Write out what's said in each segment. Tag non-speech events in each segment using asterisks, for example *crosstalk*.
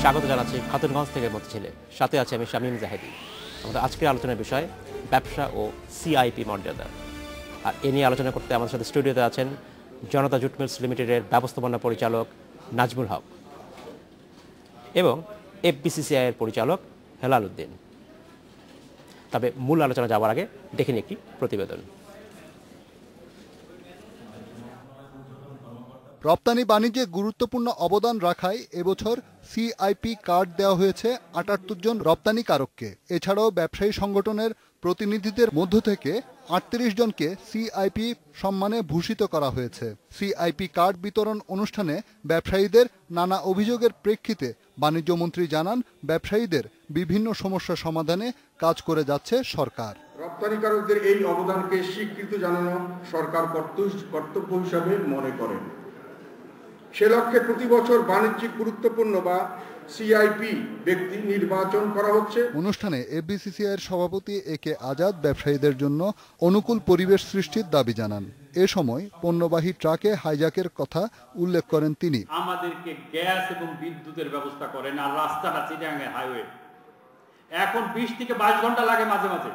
স্বাগত জানাচ্ছি খাতুনগঞ্জ থেকে মতো ছেলে। সাথে আছে আমি শামীম জাহেদি। আমাদের আজকের আলোচনার বিষয় ব্যবসা ও সিআইপি মর্যাদা। আর এ নিয়ে আলোচনা করতে আমাদের সাথে স্টুডিওতে আছেন জনতা জুট মিলস লিমিটেডের ব্যবস্থাপনা পরিচালক নাজমুল হক এবং এফবিসিসিআই এর পরিচালক হেলাল উদ্দিন। তবে মূল আলোচনা যাওয়ার আগে দেখে একটি প্রতিবেদন। রপ্তানি বাণিজ্যে গুরুত্বপূর্ণ অবদান রাখায় এবছর সিআইপি কার্ড দেওয়া হয়েছে আটাত্তর জন রপ্তানিকারককে। এছাড়াও ব্যবসায়ী সংগঠনের প্রতিনিধিদের মধ্য থেকে আটত্রিশ জনকে সিআইপি সম্মানে ভূষিত করা হয়েছে। সিআইপি কার্ড বিতরণ অনুষ্ঠানে ব্যবসায়ীদের নানা অভিযোগের প্রেক্ষিতে বাণিজ্যমন্ত্রী জানান, ব্যবসায়ীদের বিভিন্ন সমস্যা সমাধানে কাজ করে যাচ্ছে সরকার। রপ্তানিকারকদের এই অবদানকে স্বীকৃতি জানানো সরকার কর্তব্য- হিসাবে মনে করেন। সে লক্ষ্যে প্রতি বছর বাণিজ্যিক গুরুত্বপূর্ণ বা সিআইপি ব্যক্তি নির্বাচন করা হচ্ছে। অনুষ্ঠানে এফবিসিসিআই এর সভাপতি এ কে আজাদ ব্যবসায়ীদের জন্য অনুকূল পরিবেশ সৃষ্টির দাবি জানান। এ সময় পণ্যবাহী ট্রাকে হাইজাকের কথা উল্লেখ করেন তিনি। আমাদেরকে গ্যাস এবং বিদ্যুতের ব্যবস্থা করেন আর রাস্তাটা চিটাঙ্গে হাইওয়ে এখন বিশ থেকে বাইশ ঘণ্টা লাগে মাঝে মাঝে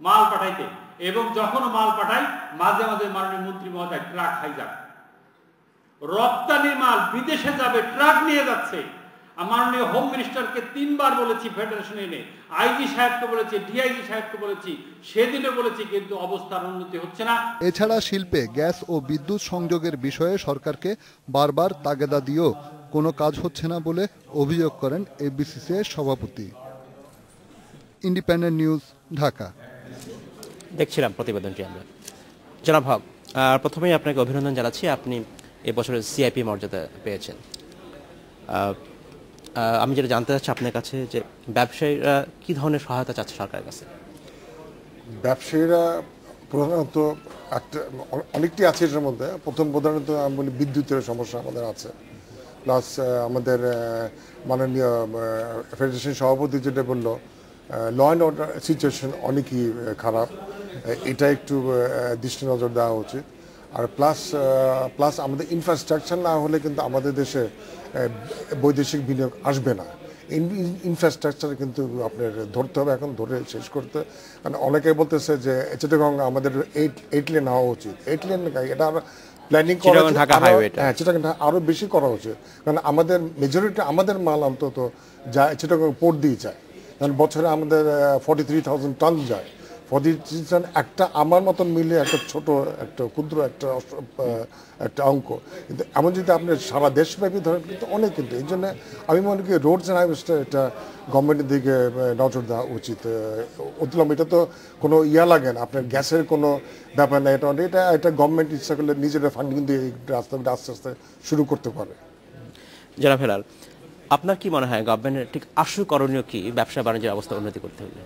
মাল পাঠাইতে। এবং যখন মাল পাঠাই মাঝে মাঝে মাননীয় মন্ত্রী মহোদয় ট্রাক হাইজাক রপ্তানি মাল বিদেশে যাবে ট্রাক নিয়ে যাচ্ছে। মাননীয় হোম মিনিস্টারকে তিনবার বলেছি ফেডারেশন এনে। আইজি সাহেবকে বলেছি ডিআইজি সাহেবকে বলেছি সেদিনে বলেছি কিন্তু অবস্থার উন্নতি হচ্ছে না। এছাড়া শিল্পে গ্যাস ও বিদ্যুৎ সংযোগের বিষয়ে সরকারকে বারবার তাগেদা দিয়েও কোনো কাজ হচ্ছে না বলে অভিযোগ করেন এবিসিসি এর সভাপতি। Independent news Dhaka. দেখছিলাম প্রতিবেদনটি আমরা। জনাব হক প্রথমেই আপনাকে অভিনন্দন জানাচ্ছি। আপনি এবছরের সিআইপি মর্যাদা পেয়েছেন। আমি যেটা জানতে চাচ্ছি আপনার কাছে যে ব্যবসায়ীরা কি ধরনের সহায়তা চাচ্ছে সরকারের কাছে? ব্যবসায়ীরা প্রধানত একটা, অনেকটি আছে এটার মধ্যে। প্রথম প্রধানত আমি বলি বিদ্যুতের সমস্যা আমাদের আছে। প্লাস আমাদের মাননীয় ফেডারেশন সভাপতি যেটা বলল ল অ্যান্ড অর্ডার সিচুয়েশন অনেকই খারাপ। এটা একটু দৃষ্টি নজর দেওয়া উচিত। আর প্লাস প্লাস আমাদের ইনফ্রাস্ট্রাকচার না হলে কিন্তু আমাদের দেশে বৈদেশিক বিনিয়োগ আসবে না। ইনফ্রাস্ট্রাকচার কিন্তু আপনার ধরতে হবে এখন ধরে শেষ করতে। কারণ অনেকে বলতেছে যে চিটাগং আমাদের এইট এইট লেন হওয়া উচিত। এইট লেন এটা প্ল্যানিং করা। হ্যাঁ চিটাগং ঢাকা আরও বেশি করা উচিত। কারণ আমাদের মেজরিটি আমাদের মাল অন্তত যায় চিটাগং পোর্ট দিয়ে যায়। কারণ বছরে আমাদের ফর্টি থ্রি থাউজেন্ড টন যায়। টন একটা আমার মতন মিলে একটা ছোট একটা ক্ষুদ্র একটা একটা অঙ্ক। কিন্তু এমন যদি আপনি সারা দেশব্যাপী ধরেন কিন্তু অনেক কিন্তু। এই জন্য আমি মনে করি রোডস অ্যান্ড হাইওয়েসটা এটা গভর্নমেন্টের দিকে নজর দেওয়া উচিত। আহ, অতুলম এটা তো কোনো ইয়া লাগে না। আপনার গ্যাসের কোনো ব্যাপার না এটা এটা এটা গভর্নমেন্ট ইচ্ছা করলে নিজেরা ফান্ডিং দিয়ে এই রাস্তাটা আস্তে আস্তে শুরু করতে পারে। জনাব হেলাল আপনার কি মনে হয় গভর্নমেন্টের ঠিক আশু করণীয় কি ব্যবসা বাণিজ্যের অবস্থা উন্নতি করতে হলে?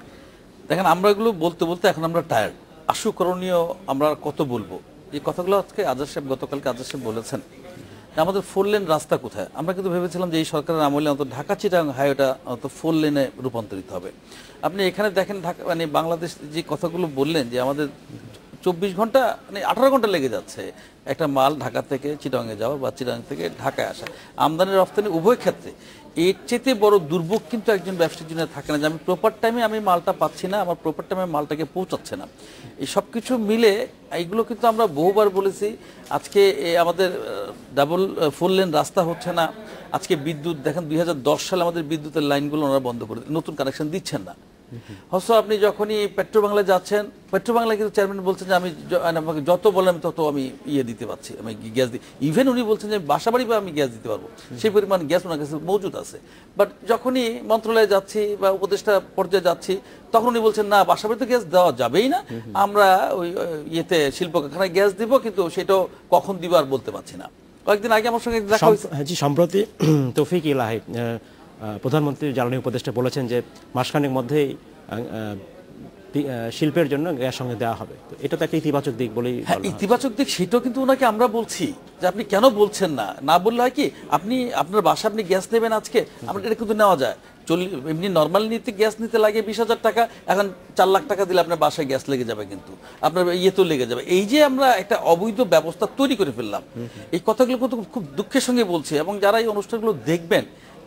দেখেন, আমরা এগুলো বলতে বলতে এখন আমরা টায়ার্ড আশু করণীয় আমরা কত বলব? এই কথাগুলো আজকে আজাদ সাহেব, গতকালকে আজাদ সাহেব বলেছেন। আমাদের ফোর লেন রাস্তা কোথায়? আমরা কিন্তু ভেবেছিলাম যে এই সরকারের আমলে অন্তত ঢাকা, চিটাং হাইওয়েটা অন্তত ফোর লেনে রূপান্তরিত হবে। আপনি এখানে দেখেন ঢাকা মানে বাংলাদেশ যে কথাগুলো বললেন, যে আমাদের চব্বিশ ঘণ্টা মানে আঠারো ঘণ্টা লেগে যাচ্ছে একটা মাল ঢাকা থেকে চিটাঙে যাওয়া বা চিটাং থেকে ঢাকায় আসা। আমদানি রপ্তানি উভয় ক্ষেত্রে। এর চেয়ে বড় দুর্ভোগ কিন্তু একজন ব্যবসার জন্য থাকে না যে আমি প্রপার টাইমে আমি মালটা পাচ্ছি না, আমার প্রপার টাইমে মালটাকে পৌঁছাচ্ছে না। এই সব কিছু মিলে এইগুলো কিন্তু আমরা বহুবার বলেছি, আজকে আমাদের ডাবল ফোর লেন রাস্তা হচ্ছে না। আজকে বিদ্যুৎ, দেখেন দুই হাজার দশ সালে আমাদের বিদ্যুতের লাইনগুলো ওনারা বন্ধ করে নতুন কানেকশন দিচ্ছেন না। হয়তো আপনি যখনই পেট্রো বাংলায় যাচ্ছেন পেট্রো বাংলায় কিন্তু চেয়ারম্যান বলছেন যে আমি আমাকে যত বলেন তত আমি ইয়ে দিতে পারছি আমি গ্যাস দিই ইভেন উনি বলছেন যে বাসা বাড়ি আমি গ্যাস দিতে পারব। সেই পরিমাণ গ্যাস ওনার কাছে মজুদ আছে। বাট যখনই মন্ত্রণালয়ে যাচ্ছি বা উপদেষ্টা পর্যায়ে যাচ্ছি তখন উনি বলছেন না বাসা বাড়িতে গ্যাস দেওয়া যাবেই না। আমরা ওই ইয়েতে শিল্প কারখানায় গ্যাস দিব কিন্তু সেটাও কখন দিব আর বলতে পারছি না। কয়েকদিন আগে আমার সঙ্গে দেখা হয়েছে। জি সম্প্রতি *clears throat* তৌফিক ইলাহি প্রধানমন্ত্রী জ্বালানি উপদেষ্টা বলেছেন যে মাসখানেক মধ্যেই শিল্পের জন্য গ্যাস সঙ্গে দেওয়া হবে। তো এটা তো একটা ইতিবাচক দিক বলেই হ্যাঁ ইতিবাচক দিক সেটাও কিন্তু ওনাকে আমরা বলছি যে আপনি কেন বলছেন না? না বললে হয় কি আপনি আপনার বাসা আপনি গ্যাস নেবেন আজকে আপনার এটা কিন্তু নেওয়া যায়। চল্লিশ এমনি নর্মাল নিতে গ্যাস নিতে লাগে বিশ হাজার টাকা এখন চার লাখ টাকা দিলে আপনার বাসায় গ্যাস লেগে যাবে কিন্তু। আপনার ইয়ে তো লেগে যাবে। এই যে আমরা একটা অবৈধ ব্যবস্থা তৈরি করে ফেললাম এই কথাগুলো কিন্তু খুব দুঃখের সঙ্গে বলছি এবং যারা এই অনুষ্ঠানগুলো দেখবেন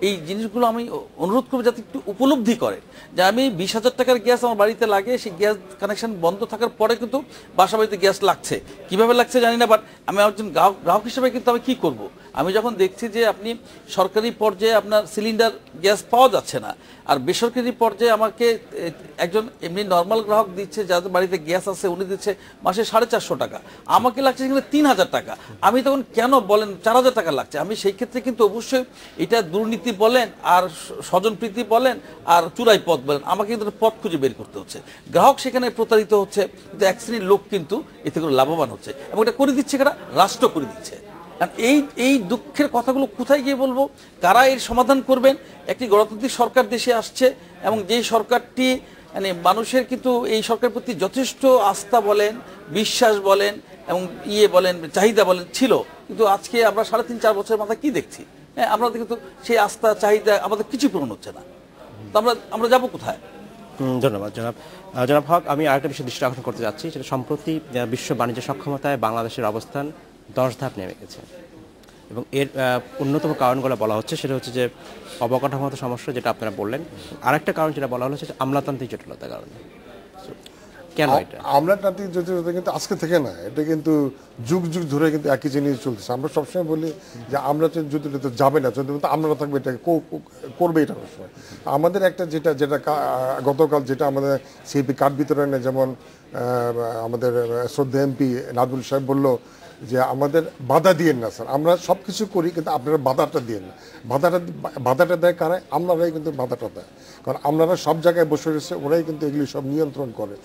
এই জিনিসগুলো আমি অনুরোধ করব যাতে একটু উপলব্ধি করে। যে আমি বিশ হাজার টাকার গ্যাস আমার বাড়িতে লাগে, সেই গ্যাস কানেকশন বন্ধ থাকার পরে কিন্তু বাসা বাড়িতে গ্যাস লাগছে। কীভাবে লাগছে জানি না, বাট আমি একজন গ্রাহক গ্রাহক হিসেবে কিন্তু আমি কী করব? আমি যখন দেখছি যে আপনি সরকারি পর্যায়ে আপনার সিলিন্ডার, গ্যাস পাওয়া যাচ্ছে না, আর বেসরকারি পর্যায়ে আমাকে একজন এমনি নর্মাল গ্রাহক দিচ্ছে যাদের বাড়িতে গ্যাস আছে, উনি দিচ্ছে মাসে সাড়ে চারশো টাকা। আমাকে লাগছে সেখানে তিন হাজার টাকা। আমি তখন কেন বলেন চার হাজার টাকা লাগছে? আমি সেই ক্ষেত্রে কিন্তু অবশ্যই এটা দুর্নীতি বলেন, আর স্বজনপ্রীতি বলেন, আর চূড়াই পথ বলেন, আমাকে কিন্তু পথ খুঁজে বের করতে হচ্ছে। গ্রাহক সেখানে প্রতারিত হচ্ছে, কিন্তু এক শ্রেণির লোক কিন্তু এতে করে লাভবান হচ্ছে এবং এটা করে দিচ্ছে কারা? রাষ্ট্র করে দিচ্ছে। এই এই দুঃখের কথাগুলো কোথায় গিয়ে বলব? কারা এর সমাধান করবেন? একটি গণতান্ত্রিক সরকার দেশে আসছে এবং যেই সরকারটি মানে মানুষের কিন্তু এই সরকারের প্রতি যথেষ্ট আস্থা বলেন, বিশ্বাস বলেন এবং ইয়ে বলেন, চাহিদা বলেন ছিল। কিন্তু আজকে আমরা সাড়ে তিন, চার বছরের মাথায় কি দেখছি? হ্যাঁ আমরা কিন্তু সেই আস্থা, চাহিদা আমাদের কিছু পূরণ হচ্ছে না। তো আমরা আমরা যাব কোথায়? ধন্যবাদ, জনাব। জনাব হক, আমি আরেকটা বিষয় দৃষ্টি আকর্ষণ করতে যাচ্ছি সেটা সম্প্রতি বিশ্ব বাণিজ্য সক্ষমতায় বাংলাদেশের অবস্থান। দশ ধাপ নেমে গেছে। এবং এর অন্যতম কারণগুলো বলা হচ্ছে সেটা হচ্ছে যে অবকাঠামোগত সমস্যা যেটা আপনারা বললেন। আরেকটা কারণ যেটা বলা হলো সেটা আমলাতান্ত্রিক জটিলতার কারণে। কেন এটা? আমরা তান্ত্রিক জটিলতা কিন্তু আজকে থেকে না এটা কিন্তু যুগ যুগ ধরে কিন্তু একই জিনিস চলছে আমরা সবসময় বলি যে আমরা জটিলতা যাবে না জটিলতা আমরা থাকবে এটা করবে এটা সবসময় আমাদের একটা যেটা যেটা গতকাল যেটা আমাদের সিপি কার্ড বিতরণে যেমন আমাদের শ্রদ্ধা এমপি নাজমুল সাহেব বলল যে আমাদের বাধা দিয়েন না, স্যার। আমরা সব কিছু করি, কিন্তু আপনারা বাধাটা দিয়েন না। বাধাটা বাধাটা দেয় কারণ আমরাই কিন্তু বাধাটা দেয়। কারণ আপনারা সব জায়গায় বসে রয়েছে, ওরাই কিন্তু এগুলি সব নিয়ন্ত্রণ করে।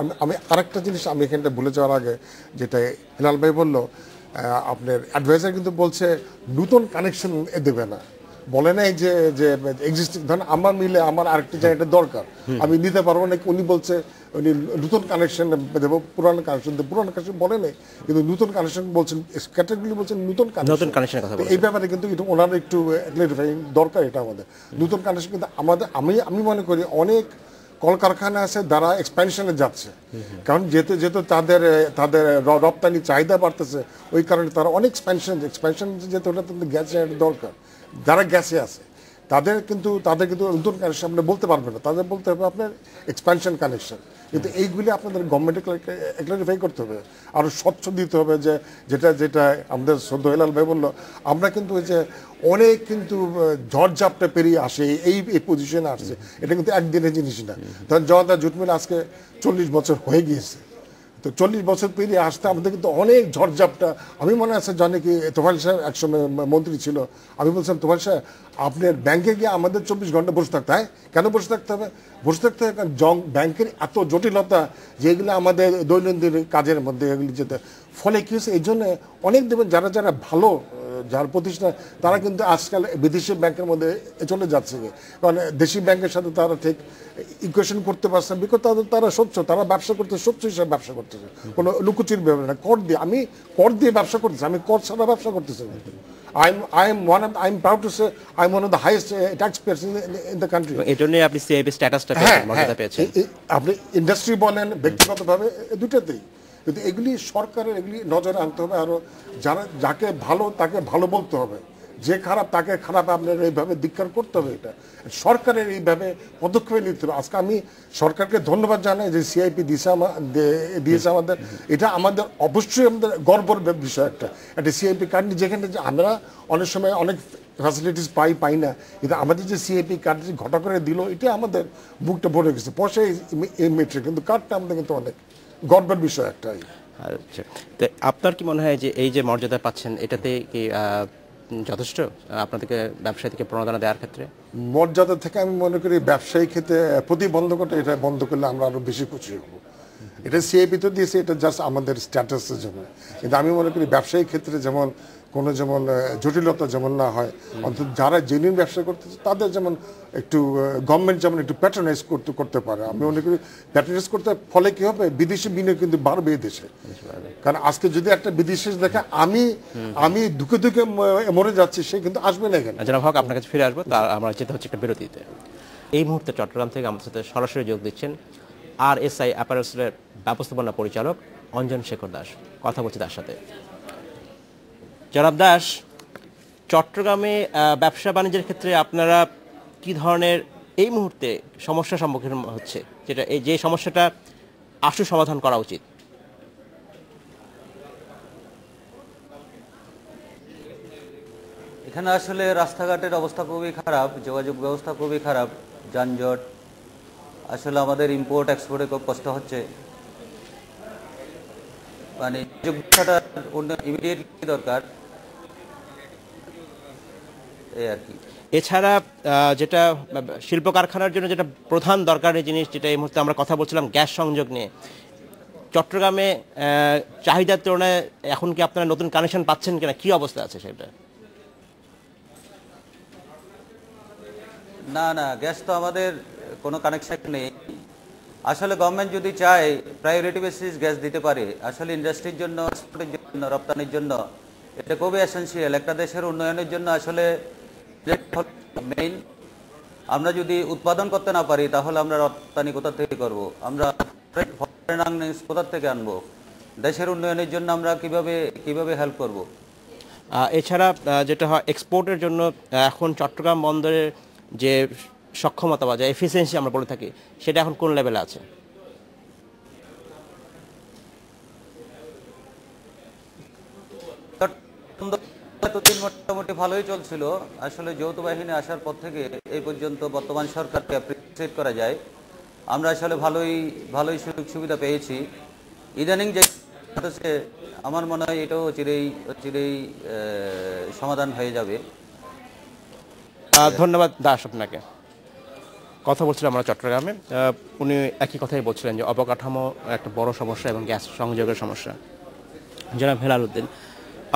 আমি আমি আরেকটা জিনিস আমি এখানটা ভুলে যাওয়ার আগে, যেটা হেলাল ভাই বলল আপনার অ্যাডভাইজার কিন্তু বলছে, নতুন কানেকশন দেবে না। বলে নাই যে যে এক্সিস্টিং ধরেন আমার মিলে আমার আরেকটা জায়গাটা দরকার। আমি নিতে পারব না উনি বলছে উনি নতুন কানেকশন দেবো পুরানো কানেকশন দেবো। পুরানো কানেকশন বলে নেই কিন্তু নতুন কানেকশন বলছেন ক্যাটাগরি বলছেন নতুন নতুন তো এই ব্যাপারে কিন্তু এটা ওনার একটু ক্লিয়ারিফাইং দরকার এটা আমাদের। নতুন কানেকশন কিন্তু আমাদের আমি আমি মনে করি অনেক কলকারখানা আছে যারা এক্সপ্যানশনে যাচ্ছে। কারণ যেহেতু যেহেতু তাদের তাদের রপ্তানি চাহিদা বাড়তেছে ওই কারণে তারা অনেক এক্সপ্যানশন এক্সপ্যানশন যেহেতু ওটা তাদের গ্যাসের দরকার। যারা গ্যাসে আছে, তাদের কিন্তু তাদের কিন্তু নতুন কানেকশন আপনি বলতে পারবেন না। তাদের বলতে হবে আপনার এক্সপ্যানশন কানেকশন কিন্তু এইগুলি আপনাদের গভর্নমেন্টে ক্লারিফাই করতে হবে। আরও স্বচ্ছ দিতে হবে যে, যেটা যেটা আমাদের সদ্য হেলাল ভাই বলল, আমরা কিন্তু ওই যে অনেক কিন্তু ঝড়ঝাপটা পেরিয়ে আসে, এই এই পজিশনে আসছে। এটা কিন্তু একদিনের জিনিস না। ধরেন জনতা জুট মিল আজকে চল্লিশ বছর হয়ে গিয়েছে। তো চল্লিশ বছর পেরিয়ে আসতে আমাদের কিন্তু অনেক ঝড়ঝাপটা। আমি মনে আছে জানি কি তোফাল সাহেব একসময় মন্ত্রী ছিল। আমি বলছিলাম তোফাল সাহেব, আপনার ব্যাংকে গিয়ে আমাদের চব্বিশ ঘণ্টা বসে থাকতে হয়। কেন বসে থাকতে হবে? বসে থাকতে হবে কারণ জং ব্যাংকের এত জটিলতা যেগুলো আমাদের দৈনন্দিন কাজের মধ্যে এগুলি যেতে ফলে কি হয়েছে? এই জন্য অনেক দেবেন যারা যারা ভালো যার প্রতিষ্ঠান তারা কিন্তু আজকাল বিদেশি ব্যাংকের মধ্যে চলে যাচ্ছে। কারণ দেশি ব্যাংকের সাথে তারা ঠিক ইকুয়েশন করতে পারছে না বিকজ তাদের তারা স্বচ্ছ তারা ব্যবসা করতে স্বচ্ছ হিসাবে ব্যবসা করতেছে। কোনো লুকুচির ব্যাপার না। কর দিয়ে আমি কর দিয়ে ব্যবসা করতেছি আমি কর ছাড়া ব্যবসা করতেছি না। I am I am one of I am proud to say I am one of the highest tax payers in the country এবং এই জন্যই আপনি সিআইপি স্ট্যাটাসটা পেয়েছেন মর্যাদা হ্যাঁ। পেয়েছেন। আপনি ইন্ডাস্ট্রি বলেন ব্যক্তিগতভাবে দুটাতেই কিন্তু এগুলি সরকারের, এগুলি নজরে আনতে হবে আরও যারা, যাকে ভালো, তাকে ভালো বলতে হবে। যে খারাপ, তাকে খারাপ আপনার এইভাবে ধিক্কার করতে হবে এটা। সরকারের এইভাবে পদক্ষেপ নিতে হবে। আজকে আমি সরকারকে ধন্যবাদ জানাই যে সিআইপি দিয়েছে দিয়েছে আমাদের। এটা আমাদের অবশ্যই আমাদের গর্বর বিষয় একটা। একটা সিআইপি কার্ড যেখানে যে আমরা অনেক সময় অনেক ফ্যাসিলিটিস পাই পাই না। কিন্তু আমাদের যে সিএপি কার্ড ঘটা করে দিল এটা আমাদের বুকটা ভরে গেছে। পয়সা এই মেট্রিক কিন্তু কার্ডটা আমাদের কিন্তু অনেক। গর্বের বিষয় একটাই। আচ্ছা। আপনার কি মনে হয় যে এই যে মর্যাদা পাচ্ছেন এটাতে কি যথেষ্ট আপনাদেরকে ব্যবসায়ী থেকে প্রণোদনা দেওয়ার ক্ষেত্রে? মর্যাদা থেকে আমি মনে করি ব্যবসায়ী ক্ষেত্রে প্রতিবন্ধকতা এটা বন্ধ করলে আমরা আরও বেশি খুশি হব। এটা সিএপি তো দিয়েছে এটা জাস্ট আমাদের স্ট্যাটাসের জন্য। কিন্তু আমি মনে করি ব্যবসায়িক ক্ষেত্রে যেমন কোনো যেমন জটিলতা যেমন না হয় অন্তত যারা জেনুইন ব্যবসা করতেছে তাদের যেমন একটু গভর্নমেন্ট যেমন একটু প্যাটার্নাইজ করতে করতে পারে। আমি মনে করি প্যাটার্নাইজ করতে ফলে কি হবে? বিদেশি বিনিয়োগ কিন্তু বাড়বে এই দেশে। কারণ আজকে যদি একটা বিদেশি দেখে আমি আমি দুঃখে দুঃখে মরে যাচ্ছি সে কিন্তু আসবে না এখানে। জনাব হক আপনার কাছে ফিরে আসব তার আমরা যেতে হচ্ছে একটা বিরতিতে। এই মুহূর্তে চট্টগ্রাম থেকে আমাদের সাথে সরাসরি যোগ দিচ্ছেন আর এস আই অ্যাপারেলসের ব্যবস্থাপনা পরিচালক অঞ্জন শেখর দাস। কথা বলছি তার সাথে। জনাব দাস, চট্টগ্রামে ব্যবসা বাণিজ্যের ক্ষেত্রে আপনারা কি ধরনের এই মুহূর্তে সমস্যার সম্মুখীন হচ্ছে? যেটা এই যে সমস্যাটা আশু সমাধান করা উচিত। এখানে আসলে রাস্তাঘাটের অবস্থা খুবই খারাপ, যোগাযোগ ব্যবস্থা খুবই খারাপ, যানজট। আসলে আমাদের ইম্পোর্ট এক্সপোর্টে খুব কষ্ট হচ্ছে। মানে ইমিডিয়েটলি দরকার। আর কি। এছাড়া যেটা শিল্প কারখানার জন্য যেটা প্রধান দরকারি জিনিস, যেটা এই মুহূর্তে আমরা কথা বলছিলাম, গ্যাস সংযোগ নিয়ে। চট্টগ্রামে চাহিদার তুলনায় এখন কি আপনারা নতুন কানেকশন পাচ্ছেন কিনা? কি অবস্থা আছে সেটা? না না, গ্যাস তো আমাদের কোনো কানেকশন নেই। আসলে গভর্নমেন্ট যদি চায় প্রায়োরিটি বেসিস গ্যাস দিতে পারে। আসলে ইন্ডাস্ট্রির জন্য জন্য, রপ্তানির জন্য, এটা খুবই এসেন্সিয়াল একটা দেশের উন্নয়নের জন্য আসলে মেইন আমরা যদি উৎপাদন করতে না পারি, তাহলে আমরা রপ্তানি কোথা থেকে করব? আমরা আর্নিংস কোথা থেকে আনব? দেশের উন্নয়নের জন্য আমরা কীভাবে কীভাবে হেল্প করব? এছাড়া যেটা হয় এক্সপোর্টের জন্য এখন চট্টগ্রাম বন্দরের যে সক্ষমতা বা যে এফিসিয়েন্সি আমরা বলে থাকি, সেটা এখন কোন লেভেলে আছে? এতদিন মোটামুটি ভালোই চলছিল। আসলে যৌথ বাহিনী আসার পর থেকে এই পর্যন্ত বর্তমান সরকারকে অ্যাপ্রিসিয়েট করা যায়। আমরা আসলে ভালোই ভালোই সুযোগ সুবিধা পেয়েছি। ইদানিং যে হচ্ছে, আমার মনে হয় এটাও চিরেই চিরেই সমাধান হয়ে যাবে। ধন্যবাদ দাস আপনাকে। কথা বলছিলাম আমরা চট্টগ্রামে। উনি একই কথাই বলছিলেন যে অবকাঠামো একটা বড় সমস্যা এবং গ্যাস সংযোগের সমস্যা। জনাব হেলাল উদ্দিন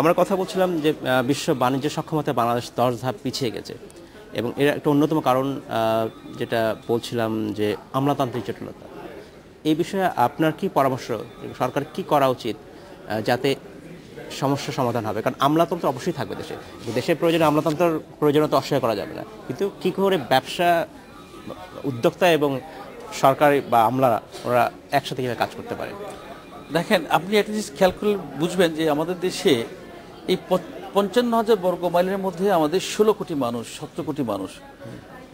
আমরা কথা বলছিলাম যে বিশ্ব বাণিজ্য সক্ষমতা বাংলাদেশ দশ ধাপ পিছিয়ে গেছে। এবং এর একটা অন্যতম কারণ যেটা বলছিলাম যে, আমলাতান্ত্রিক জটিলতা। এই বিষয়ে আপনার কি পরামর্শ, সরকার কি করা উচিত যাতে সমস্যার সমাধান হবে? কারণ আমলাতন্ত্র অবশ্যই থাকবে দেশে। দেশের প্রয়োজনে আমলাতন্ত্রের প্রয়োজনীয়তা অস্বীকার করা যাবে না। কিন্তু কি করে ব্যবসা, উদ্যোক্তা এবং সরকারি বা আমলারা, ওরা একসাথে কীভাবে কাজ করতে পারে? দেখেন, আপনি একটা জিনিস খেয়াল করলে বুঝবেন যে, আমাদের দেশে এই পঞ্চান্ন হাজার বর্গ মাইলের মধ্যে আমাদের ষোলো কোটি মানুষ সতেরো কোটি মানুষ।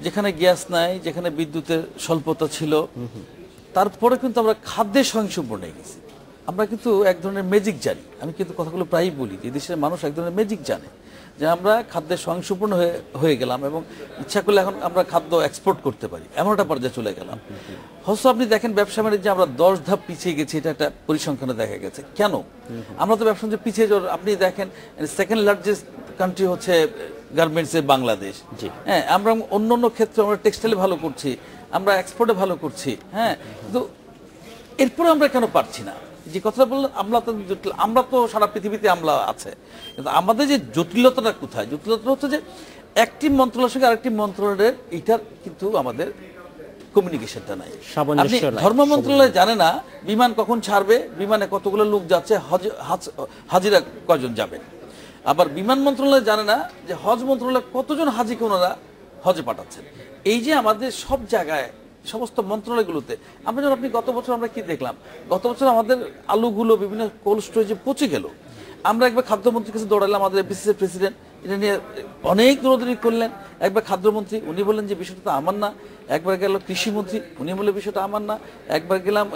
যেখানে গ্যাস নাই, যেখানে বিদ্যুতের স্বল্পতা ছিল। তারপরে কিন্তু আমরা খাদ্যের স্বয়ংসম্পূর্ণ হয়ে গেছি। আমরা কিন্তু এক ধরনের ম্যাজিক জানি। আমি কিন্তু কথাগুলো প্রায়ই বলি যে দেশের মানুষ এক ধরনের ম্যাজিক জানে। যে আমরা খাদ্যের স্বয়ংসম্পূর্ণ হয়ে হয়ে গেলাম এবং ইচ্ছা করলে এখন আমরা খাদ্য এক্সপোর্ট করতে পারি। এমন একটা পর্যায়ে চলে গেলাম। হয়তো আপনি দেখেন ব্যবসা বাণিজ্যে আমরা দশ ধাপ পিছিয়ে গেছি এটা একটা পরিসংখ্যানে দেখা গেছে। কেন? আমরা তো ব্যবসা বাণিজ্যে পিছিয়ে যাওয়ার আপনি দেখেন সেকেন্ড লার্জেস্ট কান্ট্রি হচ্ছে গার্মেন্টসে বাংলাদেশ। হ্যাঁ আমরা অন্য অন্য ক্ষেত্রে আমরা টেক্সটাইলে ভালো করছি আমরা এক্সপোর্টে ভালো করছি। হ্যাঁ কিন্তু এরপরে আমরা কেন পারছি না? যে কথাটা বললাম আমলা তো জটিল আমরা তো সারা পৃথিবীতে আমলা আছে। কিন্তু আমাদের যে জটিলতাটা কোথায়? জটিলতা হচ্ছে যে একটি মন্ত্রণালয়ের সঙ্গে আরেকটি মন্ত্রণালয়ের এটার কিন্তু আমাদের কমিউনিকেশনটা নাই। আপনি ধর্ম মন্ত্রণালয় জানে না বিমান কখন ছাড়বে বিমানে কতগুলো লোক যাচ্ছে হজ হাজ- হাজিরা কজন যাবে আবার বিমান মন্ত্রণালয় জানে না যে হজ মন্ত্রণালয় কতজন হাজিকে ওনারা হজে পাঠাচ্ছেন। এই যে আমাদের সব জায়গায় সমস্ত মন্ত্রণালয়গুলোতে। আমরা যখন আপনি গত বছর আমরা কি দেখলাম? গত বছর আমাদের আলুগুলো বিভিন্ন কোল্ড স্টোরেজে পচে গেল। আমরা একবার খাদ্যমন্ত্রীর কাছে দৌড়ালাম, আমাদের বিসিসির প্রেসিডেন্ট এটা নিয়ে অনেক দৌড়দৌড়ি করলেন। একবার খাদ্যমন্ত্রী, উনি বললেন যে বিষয়টা তো আমার না। একবার গেল কৃষিমন্ত্রী, উনি বললেন বিষয়টা আমার না। একবার গেলাম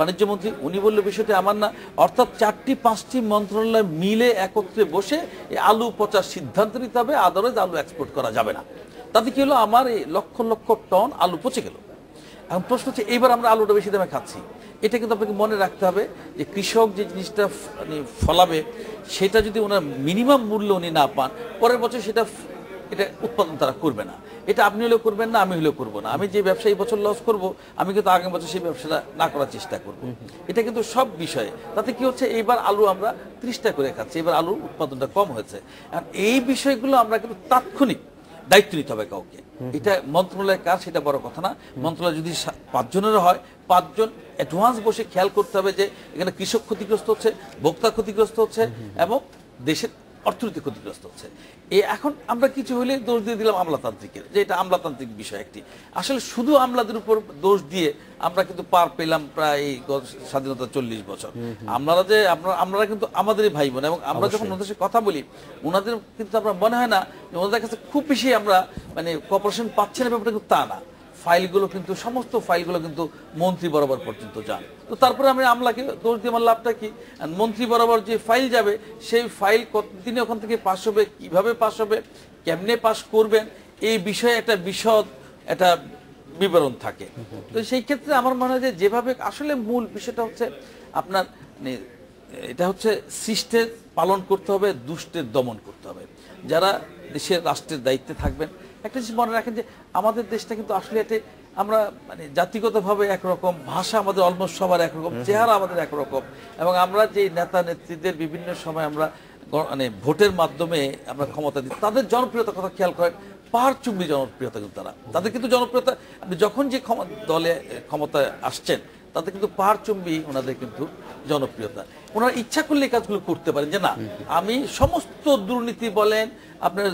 বাণিজ্যমন্ত্রী, উনি বললেন বিষয়টা আমার না। অর্থাৎ চারটি, পাঁচটি মন্ত্রণালয় মিলে একত্রে বসে আলু পচার সিদ্ধান্ত নিতে হবে। আদারওয়াইজ আলু এক্সপোর্ট করা যাবে না। তাতে কি হলো? আমার এই লক্ষ লক্ষ টন আলু পচে গেল। এখন প্রশ্ন হচ্ছে এইবার আমরা আলুটা বেশি দামে খাচ্ছি। এটা কিন্তু আপনাকে মনে রাখতে হবে যে কৃষক যে জিনিসটা মানে ফলাবে সেটা যদি ওনার মিনিমাম মূল্য উনি না পান পরের বছর সেটা এটা উৎপাদন তারা করবে না। এটা আপনি হলেও করবেন না আমি হলেও করব না। আমি যে ব্যবসা এই বছর লস করব আমি কিন্তু আগামী বছর সেই ব্যবসাটা না করার চেষ্টা করব। এটা কিন্তু সব বিষয়ে। তাতে কি হচ্ছে এইবার আলু আমরা ত্রিশটা করে খাচ্ছি এবার আলুর উৎপাদনটা কম হয়েছে। এখন এই বিষয়গুলো আমরা কিন্তু তাৎক্ষণিক দায়িত্ব নিতে হবে কাউকে। এটা মন্ত্রণালয়ের কাজ, সেটা বড় কথা না। মন্ত্রণালয় যদি পাঁচজনের হয়, পাঁচজন অ্যাডভান্স বসে খেয়াল করতে হবে যে এখানে কৃষক ক্ষতিগ্রস্ত হচ্ছে, ভোক্তা ক্ষতিগ্রস্ত হচ্ছে এবং দেশের অর্থনীতি ক্ষতিগ্রস্ত হচ্ছে। এ এখন আমরা কিছু হলে দোষ দিয়ে দিলাম আমলাতান্ত্রিকের যে এটা আমলাতান্ত্রিক বিষয় একটি। আসলে শুধু আমলাদের উপর দোষ দিয়ে আমরা কিন্তু পার পেলাম প্রায় স্বাধীনতা চল্লিশ বছর। আমরা যে আমরা আমরা কিন্তু আমাদেরই ভাই বোন এবং আমরা যখন ওনাদের সাথে কথা বলি ওনাদের কিন্তু আমরা মনে হয় না যে ওনাদের কাছে খুব বেশি আমরা মানে কপারেশন পাচ্ছি না ব্যাপারটা কিন্তু তা না। ফাইলগুলো কিন্তু, সমস্ত ফাইলগুলো কিন্তু মন্ত্রী বরাবর পর্যন্ত যান। তো তারপরে আমি আমলাকে দোষ দিয়ে আমার লাভটা কি? মন্ত্রী বরাবর যে ফাইল যাবে, সেই ফাইল কতদিনে ওখান থেকে পাশ হবে, কীভাবে পাশ হবে, কেমনে পাস করবেন, এই বিষয়ে একটা বিশদ, একটা বিবরণ থাকে। তো সেই ক্ষেত্রে আমার মনে হয় যে যেভাবে, আসলে মূল বিষয়টা হচ্ছে আপনার মানে এটা হচ্ছে সৃষ্টের পালন করতে হবে, দুষ্টের দমন করতে হবে। যারা দেশের রাষ্ট্রের দায়িত্বে থাকবেন একটা জিনিস মনে রাখেন যে আমাদের দেশটা কিন্তু আসলে এতে আমরা মানে জাতিগতভাবে একরকম ভাষা আমাদের অলমোস্ট সবার একরকম চেহারা আমাদের একরকম। এবং আমরা যে নেতা নেত্রীদের বিভিন্ন সময় আমরা মানে ভোটের মাধ্যমে আমরা ক্ষমতা দিই তাদের জনপ্রিয়তার কথা খেয়াল করেন পাহাড় চুম্বি জনপ্রিয়তা কিন্তু তারা। তাদের কিন্তু জনপ্রিয়তা আপনি যখন যে দলে ক্ষমতায় আসছেন তাদের কিন্তু পাহাড় চুম্বি ওনাদের কিন্তু জনপ্রিয়তা। ওনারা ইচ্ছা করলে এই কাজগুলো করতে পারেন যে না আমি সমস্ত দুর্নীতি বলেন আপনার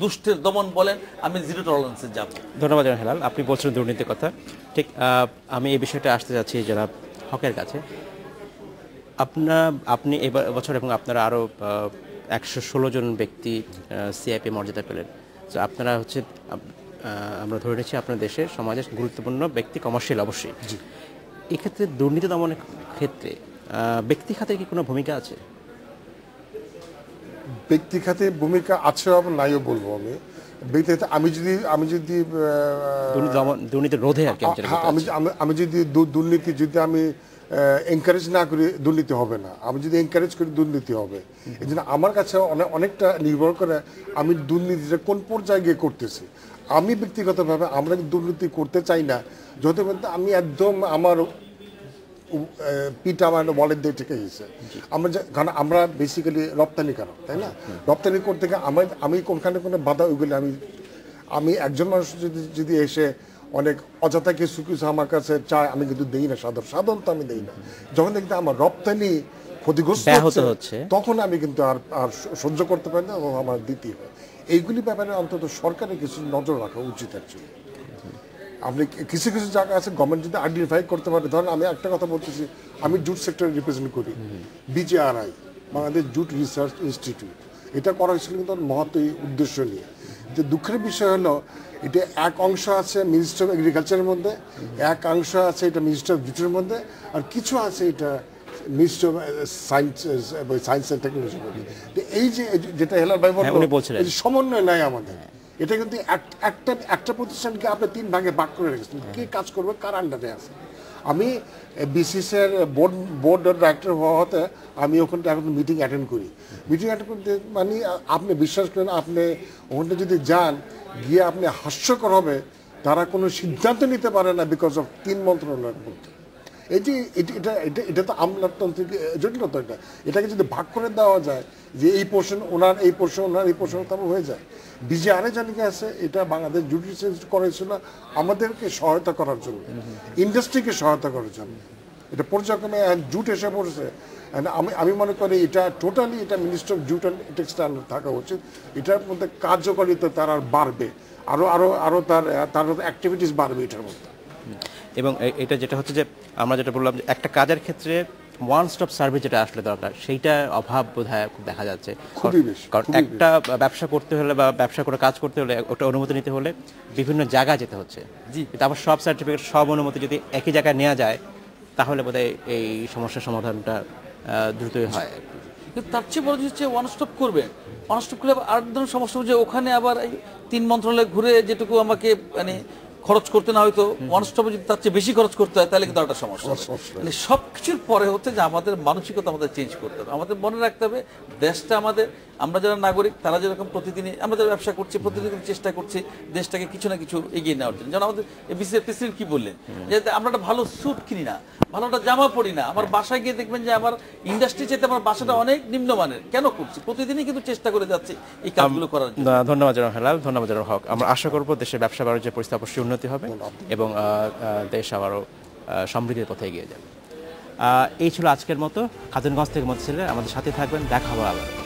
দুষ্টের দমন বলেন আমি জিরো টলারেন্সে যাব। ধন্যবাদ হেলাল আপনি বলছেন দুর্নীতির কথা। ঠিক আমি এই বিষয়টা আসতে যাচ্ছি জনাব হকের কাছে। আপনার আপনি এবার বছর এবং আপনারা আরও একশো ষোলো জন ব্যক্তি সিআইপি মর্যাদা পেলেন। তো আপনারা হচ্ছে আমরা ধরে নিচ্ছি আপনার দেশের সমাজের গুরুত্বপূর্ণ ব্যক্তি কমার্শিয়াল অবশ্যই। এক্ষেত্রে দুর্নীতি দমনের ক্ষেত্রে ব্যক্তি খাতে কি কোনো ভূমিকা আছে? ব্যক্তি খাতে ভূমিকা আছে নাইও বলব আমি। ব্যক্তি খাতে আমি যদি আমি যদি দুর্নীতি রোধে আমি হ্যাঁ, আমি। আমি- যদি দুর্নীতি যদি আমি এনকারেজ না করি দুর্নীতি হবে না। আমি যদি এনকারেজ করি দুর্নীতি হবে। এই জন্য আমার কাছে অনেক অনেকটা নির্ভর করে আমি দুর্নীতিটা কোন পর্যায়ে গিয়ে করতেছি। আমি ব্যক্তিগতভাবে আমরা দুর্নীতি করতে চাই না। যত পর্যন্ত আমি একদম আমার পিঠ আমার ওয়ালেট দিয়ে ঠেকে গেছে আমরা কারণ আমরা বেসিক্যালি রপ্তানিকারক তাই না? রপ্তানি করতে গিয়ে আমার আমি কোনখানে কোনো বাধা ওইগুলি আমি আমি একজন মানুষ যদি যদি এসে অনেক অযথা কিছু কিছু আমার কাছে চায় আমি কিন্তু দেই না সাধারণ সাধারণত আমি দেই না। যখন দেখতে আমার রপ্তানি ক্ষতিগ্রস্ত হচ্ছে। তখন আমি কিন্তু আর আর সহ্য করতে পারি না আমার দিতে হয়। এইগুলি ব্যাপারে অন্তত সরকারের কিছু নজর রাখা উচিত অ্যাকচুয়ালি আপনি কিছু কিছু জায়গা আছে গভর্নমেন্ট যদি আইডেন্টিফাই করতে পারে ধরেন আমি একটা কথা বলতেছি আমি জুট সেক্টর রিপ্রেজেন্ট করি BJRI Bangladesh jute research institute এটা করা হয়েছিল কিন্তু মহৎ উদ্দেশ্য নিয়ে। যে দুঃখের বিষয় হলো এটা এক অংশ আছে মিনিস্টার অফ এগ্রিকালচারের মধ্যে এক অংশ আছে এটা মিনিস্টার অফ জুটের মধ্যে আর কিছু আছে এটা minister of science science and টেকনোলজির মধ্যে। এই যে যেটা হেলার ভাই হ্যাঁ, যে সমন্বয় নাই আমাদের। এটা কিন্তু এক- একটা একটা প্রতিষ্ঠানকে আপনি তিন ভাগে ভাগ করে রেখেছেন। কে কাজ করবে কার আন্ডারে আছে? আমি বিসিসের বোর্ড বোর্ড ডাইরেক্টর হওয়া হতে আমি ওখানে এখন মিটিং অ্যাটেন্ড করি। মিটিং অ্যাটেন্ড করতে মানে আপনি বিশ্বাস করেন আপনি ওখানে যদি যান গিয়ে আপনি হাস্যকর হবে তারা কোনো সিদ্ধান্ত নিতে পারে না বিকজ অফ তিন মন্ত্রণালয়ের মধ্যে। এই যে এটা- এটা এটা তো আমলাতান্ত্রিক জটিলতা এটা। এটাকে যদি ভাগ করে দেওয়া যায় যে এই পোর্শন ওনার এই পোর্শন ওনার এই পোর্শন তারপর হয়ে যায়। বিজে আরে জানিকে আছে এটা বাংলাদেশ জুডিশিয়াল করেছিল আমাদেরকে সহায়তা করার জন্য। ইন্ডাস্ট্রিকে সহায়তা করার জন্য। এটা পর্যায়ক্রমে জুট এসে পড়ছে। আমি আমি মনে করি এটা টোটালি এটা minister of jute and textile থাকা উচিত। এটার মধ্যে কার্যকারিতা তার আর বাড়বে। আরও আরও আরও তার তার অ্যাক্টিভিটিস বাড়বে এটার মধ্যে। এবং এটা যেটা হচ্ছে যে আমরা যেটা বললাম যে একটা কাজের ক্ষেত্রে ওয়ান স্টপ সার্ভিস যেটা আসলে দরকার সেইটা অভাব বোধ খুব দেখা যাচ্ছে। কারণ একটা ব্যবসা করতে হলে বা ব্যবসা করে কাজ করতে হলে ওটা অনুমতি নিতে হলে বিভিন্ন জায়গায় যেতে হচ্ছে। জি। তারপর সব সার্টিফিকেট সব অনুমতি যদি একই জায়গায় নেওয়া যায় তাহলে বোধহয় এই সমস্যার সমাধানটা দ্রুতই হয়। কিন্তু তার চেয়ে বড় হচ্ছে ওয়ান স্টপ করবে। ওয়ান স্টপ করলে আবার আরেক ধরনের সমস্যা হচ্ছে ওখানে আবার এই তিন মন্ত্রণালয় ঘুরে যেটুকু আমাকে মানে খরচ করতে না হয়তো ওয়ান স্টপে যদি তার চেয়ে বেশি খরচ করতে হয় তাহলে কিন্তু একটা সমস্যা মানে সব কিছুর পরে হচ্ছে যে আমাদের মানসিকতা আমাদের চেঞ্জ করতে হবে। আমাদের মনে রাখতে হবে দেশটা আমাদের আমরা যারা নাগরিক তারা যেরকম প্রতিদিনই আমরা যারা ব্যবসা করছি প্রতিদিন চেষ্টা করছি দেশটাকে কিছু না কিছু এগিয়ে নেওয়ার জন্য। যেমন আমাদের প্রেসিডেন্ট কি বললেন? যে আমরা একটা ভালো স্যুট কিনি না ভালো একটা জামা পরি না আমার বাসায় গিয়ে দেখবেন যে আমার ইন্ডাস্ট্রি চেয়ে আমার বাসাটা অনেক নিম্নমানের। কেন করছি? প্রতিদিনই কিন্তু চেষ্টা করে যাচ্ছি এই কাজগুলো করার জন্য। ধন্যবাদ জনাব হেলাল ধন্যবাদ জনাব হক। আমরা আশা করব দেশের ব্যবসা বাণিজ্যের পরিস্থিতি অবশ্যই উন্নতি হবে এবং দেশ আবারও সমৃদ্ধির পথে এগিয়ে যাবে। এই ছিল আজকের মতো খাতুনগঞ্জ থেকে মতো ছিলেন আমাদের সাথে থাকবেন। দেখা হবে আবার।